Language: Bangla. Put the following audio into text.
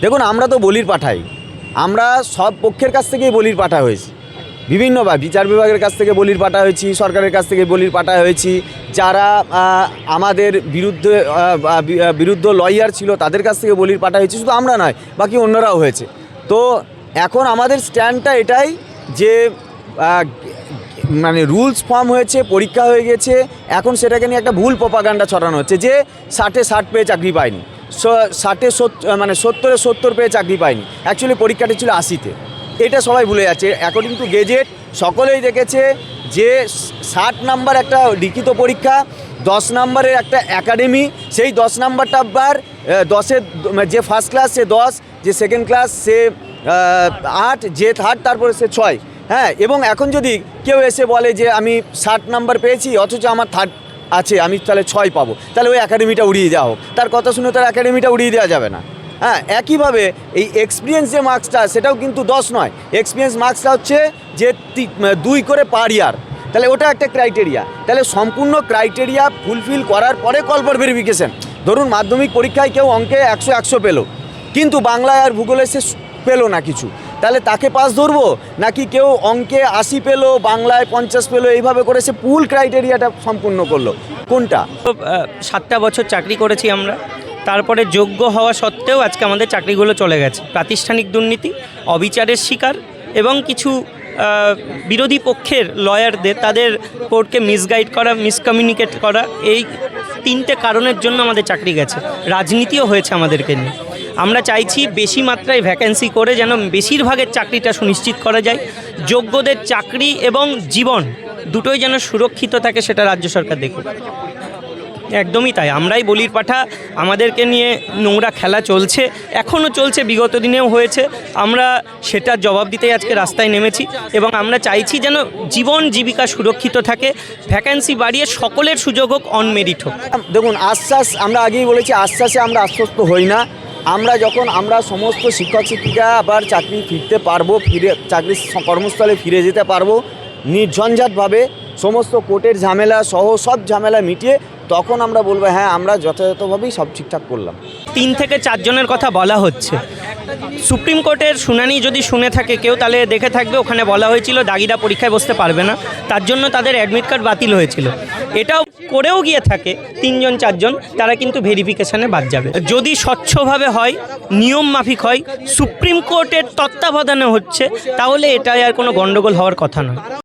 দেখুন, আমরা তো বলির পাঠাই। আমরা সব পক্ষের কাছ থেকেই বলির পাঠা হয়েছি। বিভিন্নবার বিচার বিভাগের কাছ থেকে বলির পাঠা হয়েছি, সরকারের কাছ থেকে বলির পাঠা হয়েছি। যারা আমাদের বিরুদ্ধে বা, বি- বিরুদ্ধ লয়ার ছিল, তাদের কাছ থেকে বলির পাঠা হয়েছে, শুধু আমরা নয়, বাকি অন্যরাও হয়েছে। তো এখন আমাদের স্ট্যান্ডটা এটাই যে মানে রুলস ফর্ম হয়েছে, পরীক্ষা হয়ে গেছে, এখন সেটাকে নিয়ে একটা ভুল প্রপাগান্ডা ছড়ানো হচ্ছে যে, ষাটে ষাট পেয়ে চাকরি পায়নি। ষাটে সত্তর মানে সত্তরে সত্তর পেয়ে চাকরি পায়নি। অ্যাকচুয়ালি পরীক্ষাটা ছিল আশিতে। এটা সবাই ভুলে যাচ্ছে। অ্যাকর্ডিং টু গেজেট সকলেই দেখেছে যে ষাট নাম্বার একটা লিখিত পরীক্ষা, দশ নাম্বারের একটা একাডেমি সেই দশ নাম্বারটা আবার দশের যে ফার্স্ট ক্লাস সে দশ, যে সেকেন্ড ক্লাস সে আট, যে থার্ড তারপরে সে ছয়। হ্যাঁ এবং এখন যদি কেউ এসে বলে যে আমি ষাট নাম্বার পেয়েছি, অথচ আমার থার্ড আছে, আমি তাহলে ছয় পাবো। তাহলে ওই একাডেমিটা উড়িয়ে দেওয়া হোক। তার কথা শুনে তার একাডেমিটা উড়িয়ে দেওয়া যাবে না। হ্যাঁ একইভাবে এই এক্সপিরিয়েন্স যে মার্কসটা সেটাও কিন্তু দশ নয়। এক্সপিরিয়েন্স মার্কসটা হচ্ছে যে দুই করে পার ইয়ার তাহলে ওটা একটা ক্রাইটেরিয়া তাহলে সম্পূর্ণ ক্রাইটেরিয়া ফুলফিল করার পরে কল ফর ভেরিফিকেশন ধরুন, মাধ্যমিক পরীক্ষায় কেউ অঙ্কে একশো একশো পেল। কিন্তু বাংলায় আর ভূগোলে সে পেল না কিছু। তাহলে তাকে পাস ধরবো? নাকি কেউ অঙ্কে আশি পেল, বাংলায় পঞ্চাশ পেল, এইভাবে করে সে পুল ক্রাইটেরিয়াটা সম্পূর্ণ করল? কোনটা? সাতটা বছর চাকরি করেছি আমরা। তারপরে যোগ্য হওয়া সত্ত্বেও আজকে আমাদের চাকরিগুলো চলে গেছে। প্রাতিষ্ঠানিক দুর্নীতি, অবিচারের শিকার এবং কিছু বিরোধী পক্ষের লয়ারদের, তাদের কোর্টকে মিসগাইড করা, মিসকমিউনিকেট করা, এই তিনটে কারণের জন্য আমাদের চাকরি গেছে। রাজনীতিও হয়েছে আমাদেরকে নিয়ে। আমরা চাইছি বেশি মাত্রায় ভ্যাকেন্সি করে যেন বেশিরভাগের চাকরিটা সুনিশ্চিত করা যায়, যোগ্যদের চাকরি এবং জীবন দুটোই যেন সুরক্ষিত থাকে সেটা রাজ্য সরকার দেখুক। একদমই তাই, আমরাই বলির পাঠা, আমাদেরকে নিয়ে নোংরা খেলা চলছে, এখনও চলছে, বিগত দিনেও হয়েছে, আমরা সেটার জবাব দিতেই আজকে রাস্তায় নেমেছি এবং আমরা চাইছি যেন জীবন জীবিকা সুরক্ষিত থাকে ভ্যাকেন্সি বাড়িয়ে সকলের সুযোগ হোক অনমেরিট হোক। দেখুন, আশ্বাস, আমরা আগেই বলেছি, আশ্বাসে আমরা আশ্বস্ত হই না। আমরা যখন আমরা সমস্ত শিক্ষক শিক্ষিকা আবার চাকরি ফিরতে পারব, ফিরে চাকরির স- কর্মস্থলে ফিরে যেতে পারব, নির্ঝঞ্ঝাটভাবে সমস্ত কোর্টের ঝামেলা সহ সব ঝামেলা মিটিয়ে তখন আমরা বলব হ্যাঁ আমরা যথাযথভাবেই সব ঠিকঠাক করলাম। তিন থেকে চারজনের কথা বলা হচ্ছে। সুপ্রিম কোর্টের শুনানি যদি শুনে থাকে, কেউ তাহলে দেখে থাকবে, ওখানে বলা হয়েছিল, দাগিরা পরীক্ষায় বসতে পারবে না। তার জন্য তাদের অ্যাডমিট কার্ড বাতিল হয়েছিল। এটাও করেও গিয়ে থাকে, তিনজন, চারজন, তারা কিন্তু ভেরিফিকেশানে বাদ যাবে। যদি স্বচ্ছভাবে হয়, নিয়ম মাফিক হয়, সুপ্রিম কোর্টের তত্ত্বাবধানে হচ্ছে, তাহলে এটাই আর কোনো গণ্ডগোল হওয়ার কথা নয়।